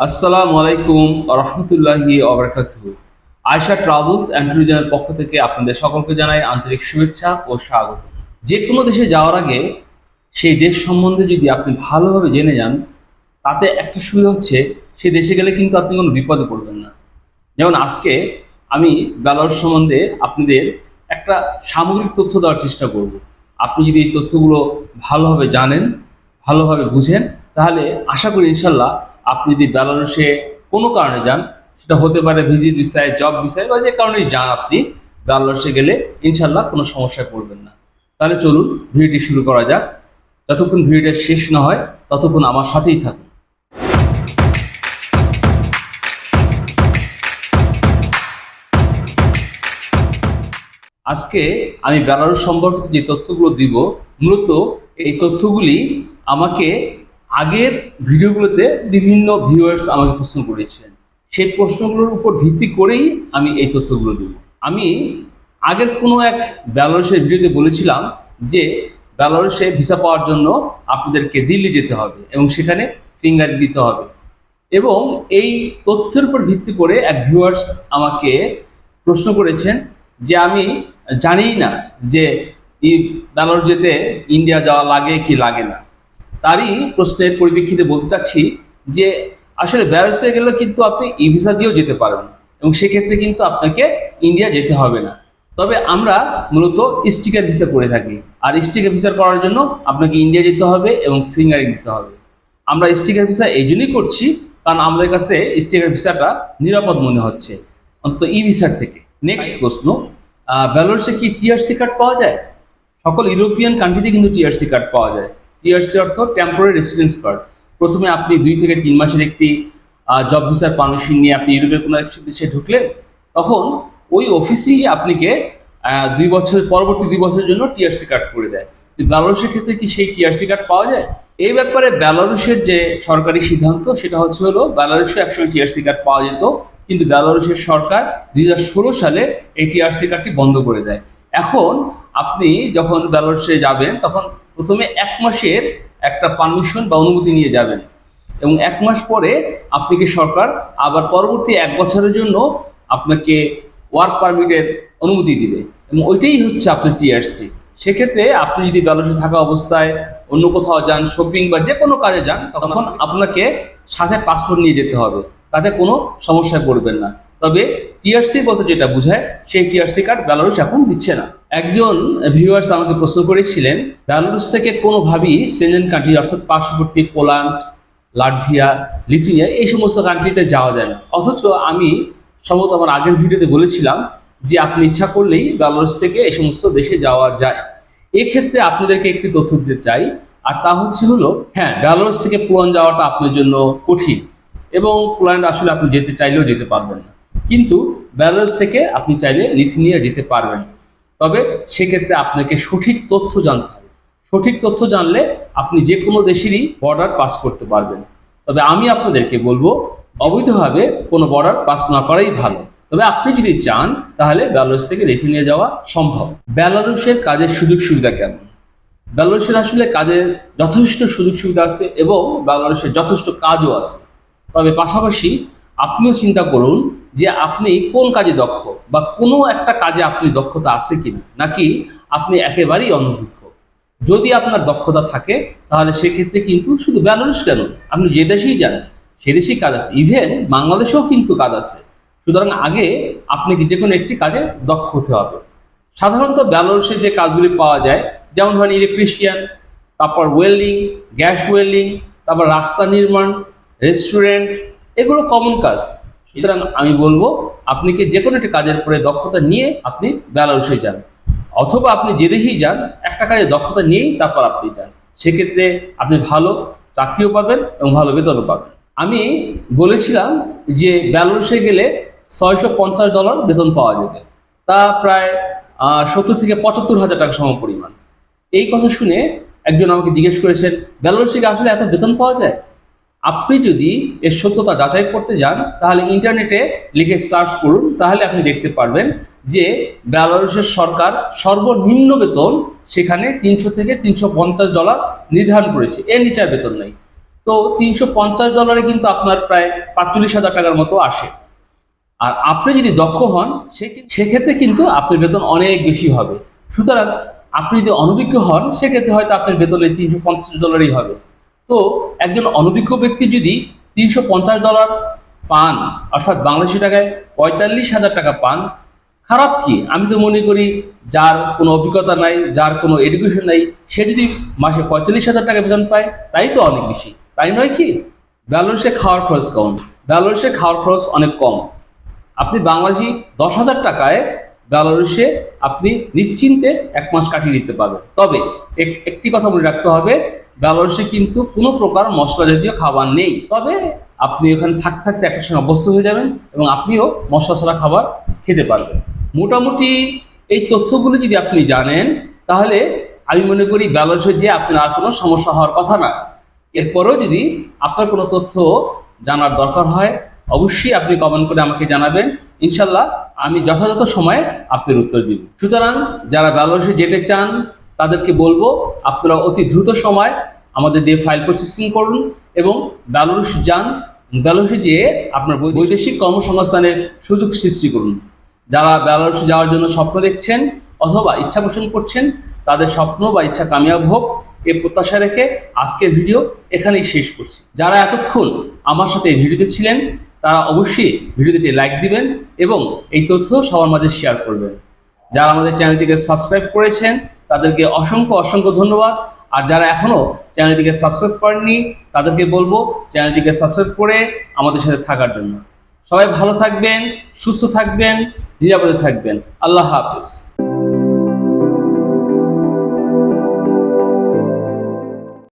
আসসালামু আলাইকুম রহমতুল্লাহি অবরাকাত আয়শা ট্রাভেলস অ্যান্ড ট্যুরিজমের পক্ষ থেকে আপনাদের সকলকে জানাই আন্তরিক শুভেচ্ছা ও স্বাগত। যে কোনো দেশে যাওয়ার আগে সেই দেশ সম্বন্ধে যদি আপনি ভালোভাবে জেনে যান, তাতে একটা সুবিধা হচ্ছে সেই দেশে গেলে কিন্তু আপনি কোনো বিপদে পড়বেন না। যেমন আজকে আমি বেলারুস সম্বন্ধে আপনাদের একটা সামগ্রিক তথ্য দেওয়ার চেষ্টা করব। আপনি যদি এই তথ্যগুলো ভালোভাবে জানেন, ভালোভাবে বুঝেন, তাহলে আশা করি ইনশাল্লাহ আপনি যদি বেলারুসে কোনো কারণে যান, সেটা হতে পারে ভিজিট ভিসায় জব ভিসায় বা যে কারণেই যান আপনি বেলারুসে গেলে ইনশাল্লাহ কোনো সমস্যায় পড়বেন না। তাহলে চলুন ভিডিওটি শুরু করা যাক। যতক্ষণ ভিডিওটা শেষ না হয়, ততক্ষণ আমার সাথেই থাকুন। আজকে আমি বেলারুস সম্পর্কিত যে তথ্যগুলো দিব, মূলত এই তথ্যগুলি আমাকে আগের ভিডিওগুলোতে বিভিন্ন ভিউয়ার্স আমাকে প্রশ্ন করেছিলেন সেই প্রশ্নগুলোর উপর ভিত্তি করেই আমি এই তথ্যগুলো দেব। আমি আগের কোনো এক বেলারুসের ভিডিওতে বলেছিলাম যে বেলারুসে ভিসা পাওয়ার জন্য আপনাদেরকে দিল্লি যেতে হবে এবং সেখানে ফিঙ্গার দিতে হবে। এবং এই তথ্যের উপর ভিত্তি করে এক ভিউয়ার্স আমাকে প্রশ্ন করেছেন যে আমি জানিই না যে ই বেলারুস যেতে ইন্ডিয়া যাওয়া লাগে কি লাগে না। তারই প্রশ্নের পরিপ্রেক্ষিতে বলতে চাচ্ছি যে আসলে বেলারুসে গেলে কিন্তু আপনি ই ভিসা দিয়েও যেতে পারবেন এবং সেক্ষেত্রে কিন্তু আপনাকে ইন্ডিয়া যেতে হবে না। তবে আমরা মূলত স্টিকার ভিসা করে থাকি। আর স্টিকার ভিসা করার জন্য আপনাকে ইন্ডিয়া যেতে হবে এবং ফিঙ্গারিং দিতে হবে। আমরা স্টিকার ভিসা এই জন্যই করছি কারণ আমাদের কাছে স্টিকার ভিসাটা নিরাপদ মনে হচ্ছে। অন্তত ই ভিসার থেকে। নেক্সট প্রশ্ন আহ, বেলারুসে কি টিআরসি কার্ড পাওয়া যায়? সকল ইউরোপিয়ান কান্ট্রিতে কিন্তু টিআরসি কার্ড পাওয়া যায়। টিআরসি অর্থ টেম্পোরারি রেসিডেন্স কার্ড প্রথমে আপনি দুই থেকে তিন মাসের একটি জব ভিসার পারমিশন নিয়ে আপনি ইউরোপের কোনো এক দেশে ঢুকলেন, তখন ওই অফিসেই আপনাকে দুই বছরের, পরবর্তী দুই বছরের জন্য টিআরসি কার্ড করে দেয়। তো বেলারুসের ক্ষেত্রে কি সেই টিআরসি কার্ড পাওয়া যায়? এই ব্যাপারে বেলারুসের যে সরকারি সিদ্ধান্ত, সেটা হচ্ছে হলো বেলারুসে একসময় টিআরসি কার্ড পাওয়া যেত, কিন্তু বেলারুসের সরকার দুই হাজার ষোলো সালে এই টিআরসি কার্ডটি বন্ধ করে দেয়। এখন আপনি যখন বেলারুসে যাবেন, তখন প্রথমে এক মাসের একটা পারমিশন বা অনুমতি নিয়ে যাবেন এবং এক মাস পরে আপনাকে সরকার আবার পরবর্তী এক বছরের জন্য আপনাকে ওয়ার্ক পারমিটের অনুমতি দিবে? এবং ওইটাই হচ্ছে আপনার টিআরসি সেক্ষেত্রে আপনি যদি বেলারুসে থাকা অবস্থায় অন্য কোথাও যান শপিং বা যে কোনো কাজে যান, তখন আপনাকে সাথে পাসপোর্ট নিয়ে যেতে হবে। তাতে কোনো সমস্যায় পড়বেন না। তবে টিআরসি বলতে যেটা বোঝায়, সেই টিআরসি কার্ড বেলারুস এখন দিচ্ছে না। একজন ভিউয়ার্স আমাকে প্রশ্ন করেছিলেন বেলারুস থেকে কোনোভাবেই সেনেন কান্ট্রি অর্থাৎ পার্শ্ববর্তী পোল্যান্ড, লাটভিয়া, লিথুনিয়া, এই সমস্ত কান্ট্রিতে যাওয়া যায় না। অথচ আমি সম্ভবত আমার আগের ভিডিওতে বলেছিলাম যে আপনি ইচ্ছা করলেই বেলারুস থেকে এই সমস্ত দেশে যাওয়া যায়। এক্ষেত্রে আপনাদেরকে একটি তথ্য দিতে চাই, আর তা হচ্ছে হলো হ্যাঁ বেলারুস থেকে পোল্যান্ড যাওয়াটা আপনার জন্য কঠিন, এবং পোল্যান্ড আসলে আপনি যেতে চাইলেও যেতে পারবেন না। কিন্তু বেলারুস থেকে আপনি চাইলে লিথুনিয়া যেতে পারবেন। তবে সেক্ষেত্রে আপনাকে সঠিক তথ্য জানতে হবে। সঠিক তথ্য জানলে আপনি যে কোনো দেশেরই বর্ডার পাস করতে পারবেন। তবে আমি আপনাদেরকে বলব, অবৈধভাবে কোনো বর্ডার পাস না করাই ভালো। তবে আপনি যদি চান, তাহলে বেলারুস থেকে লিথুনিয়া যাওয়া সম্ভব। বেলারুসের কাজের সুযোগ সুবিধা কেমন? বেলারুসের আসলে কাজের যথেষ্ট সুযোগ সুবিধা আছে এবং বেলারুসের যথেষ্ট কাজও আছে। তবে পাশাপাশি আপনিও চিন্তা করুন যে আপনি কোন কাজে দক্ষ বা কোনো একটা কাজে আপনি দক্ষতা আছে কিনা, নাকি আপনি একেবারেই অনভিজ্ঞ। যদি আপনার দক্ষতা থাকে, তাহলে সেক্ষেত্রে কিন্তু শুধু বেলারুস কেন আপনি যে দেশেই যান, সে দেশেই কাজ আছে। ইভেন বাংলাদেশেও কিন্তু কাজ আছে। সুতরাং আগে আপনাকে যে কোনো একটি কাজে দক্ষ হতে হবে। সাধারণত বেলারুসে যে কাজগুলি পাওয়া যায়, যেমন ধরেন ইলেকট্রিশিয়ান তারপর ওয়েল্ডিং গ্যাস ওয়েল্ডিং তারপর রাস্তা নির্মাণ রেস্টুরেন্ট এগুলো কমন কাজ। সুতরাং আমি বলব, আপনি কি যে কোনো একটি কাজের উপরে দক্ষতা নিয়ে আপনি বেলারুসে যান। অথবা আপনি যে দেশেই যান, একটা কাজে দক্ষতা নিয়েই তারপর আপনি যান। সেক্ষেত্রে আপনি ভালো চাকরিও পাবেন এবং ভালো বেতনও পাবেন। আমি বলেছিলাম যে বেলারুসে গেলে ছয়শো পঞ্চাশ ডলার বেতন পাওয়া যাবে। তা প্রায় সত্তর থেকে পঁচাত্তর হাজার টাকা সম পরিমাণ। এই কথা শুনে একজন আমাকে জিজ্ঞেস করেছেন বেলারুসে কি আসলে এত বেতন পাওয়া যায়? আপনি যদি এর সত্যতা যাচাই করতে যান, তাহলে ইন্টারনেটে লিখে সার্চ করুন, তাহলে আপনি দেখতে পারবেন যে বেলারুসের সরকার সর্বনিম্ন বেতন সেখানে তিনশো থেকে তিনশো পঞ্চাশ ডলার নির্ধারণ করেছে। এর নিচে আর বেতন নেই। তো তিনশো পঞ্চাশ ডলারে কিন্তু আপনার প্রায় পাঁচচল্লিশ হাজার টাকার মতো আসে। আর আপনি যদি দক্ষ হন সেক্ষেত্রে কিন্তু আপনার বেতন অনেক বেশি হবে। সুতরাং আপনি যদি অনভিজ্ঞ হন, সেক্ষেত্রে হয়তো আপনার বেতনে তিনশো পঞ্চাশ ডলারই হবে। তো একজন অনভিজ্ঞ ব্যক্তি যদি তিনশো পঞ্চাশ ডলার পান, অর্থাৎ বাংলাদেশি টাকায় পঁয়তাল্লিশ হাজার টাকা পান, খারাপ কি? আমি তো মনে করি যার কোনো অভিজ্ঞতা নাই, যার কোনো এডুকেশন নাই, সে যদি মাসে পঁয়তাল্লিশ হাজার টাকা বেতন পায়, তাই তো অনেক বেশি। তাই নয় কি? ব্যালেন্সে খাওয়ার খরচ কম। ব্যালেন্সে খাওয়ার খরচ অনেক কম। আপনি বাংলাদেশি দশ হাজার টাকায় বেলারুশে আপনি নিশ্চিন্তে এক মাস কাটিয়ে দিতে পারবেন। তবে এক- একটি কথা মনে রাখতে হবে বেলারুশে কিন্তু কোনো প্রকার মশলা জাতীয় খাবার নেই। তবে আপনি ওখানে থাকতে থাকতে একটা সময় অভ্যস্ত হয়ে যাবেন এবং আপনিও মশলা ছাড়া খাবার খেতে পারবেন। মোটামুটি এই তথ্যগুলো যদি আপনি জানেন, তাহলে আমি মনে করি বেলারুশে যে আপনার আর কোনো সমস্যা হওয়ার কথা না। এরপরেও যদি আপনার কোনো তথ্য জানার দরকার হয়, অবশ্যই আপনি কমেন্ট করে আমাকে জানাবেন। ইনশাল্লাহ আমি যথাযথ সময়ে আপনার উত্তর দিব। সুতরাং যারা বেলারুশে যেতে চান তাদেরকে বলব, আপনারা অতি দ্রুত সময় আমাদের দিয়ে ফাইল প্রসেসিং করুন এবং বেলারুশ যান। বেলারুশে যেয়ে আপনার বৈদেশিক কর্মসংস্থানের সুযোগ সৃষ্টি করুন। যারা বেলারুশে যাওয়ার জন্য স্বপ্ন দেখছেন অথবা ইচ্ছা পোষণ করছেন, তাদের স্বপ্ন বা ইচ্ছা কামিয়াব হোক, এ প্রত্যাশা রেখে আজকের ভিডিও এখানেই শেষ করছি। যারা এতক্ষণ আমার সাথে ভিডিওতে ছিলেন, তারা অবশ্যই ভিডিওতে লাইক দিবেন এবং এই তথ্য সবার মাঝে শেয়ার করবেন। যারা আমাদের চ্যানেলটিকে সাবস্ক্রাইব করেছেন তাদেরকে অসংখ্য অসংখ্য ধন্যবাদ। আর যারা এখনও চ্যানেলটিকে সাবস্ক্রাইব করেননি, তাদেরকে বলব চ্যানেলটিকে সাবস্ক্রাইব করে আমাদের সাথে থাকার জন্য। সবাই ভালো থাকবেন, সুস্থ থাকবেন, নিরাপদে থাকবেন। আল্লাহ হাফিজ।